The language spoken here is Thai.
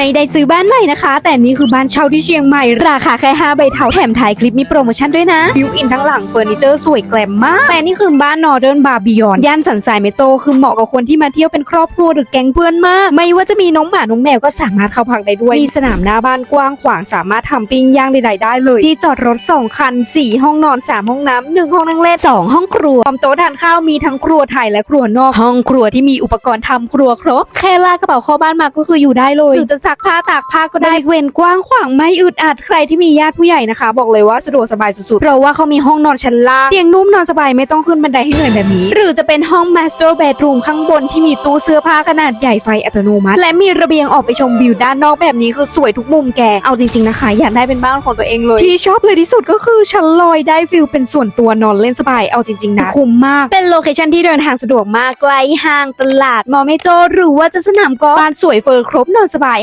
ไม่ได้ซื้อบ้านใหม่นะคะ แต่นี่คือบ้านเช่าที่เชียงใหม่ ราคาแค่5ใบเทาแถมถ่ายคลิปมีโปรโมชั่นด้วยนะบิวอินทั้งหลังเฟอร์นิเจอร์สวยแกลมมากแต่นี่คือบ้านนอร์เดิร์นบาร์บิยอนย่านสันทรายเมโตคือเหมาะกับคนที่มาเที่ยวเป็นครอบครัวหรือแก๊งเพื่อนมาก ไม่ว่าจะมีน้องหมาน้องแมวก็สามารถเข้าพักได้ด้วยมีสนามหน้าบ้านกว้างขวางสามารถทำปิ้งย่างใดๆได้เลยที่จอดรถ2คัน4ห้องนอน3ห้องน้ำหนึ่งห้องนั่งเล่น2ห้องครัวพร้อมโต๊ะทานข้าวมีทั้งครัวไทยและครัวนอกห้องครัวที่มีอุปกรณ์ทำครัวครบแค่ลากกระเป๋าเข้าบ้านมาก็คืออยู่ได้เลยหรือจะซักผ้าตากผ้าก็ได้บริเวณกว้างขวางไม่อึดอัดใครที่มีญาติผู้ใหญ่นะคะ บอกเลยว่าสะดวกสบายสุดๆเพราะว่าเขามีห้องนอนชั้นล่างเตียงนุ่มนอนสบายไม่ต้องขึ้นบันไดให้เหนื่อยแบบนี้ หรือจะเป็นห้อง master bedroom ข้างบนที่มีตู้เสื้อผ้าขนาดใหญ่ไฟอัตโนมัติ และมีระเบียงออกไปชมวิวด้านนอกแบบนี้คือสวยทุกมุมแกเอาจริงๆนะคะ อยากได้เป็นบ้านของตัวเองเลย ที่ชอบเลยที่สุดก็คือชั้นลอยได้ฟิลเป็นส่วนตัวนอนเล่นสบายเอาจริงๆนะคุ้มมากเป็นโลเคชั่นที่เดินทางสะดวกมากใกลห้างตลาดมอเมโจหรือว่าจะสนามกอล์ฟบ้านสวยเฟอร์ครบนอนสบาย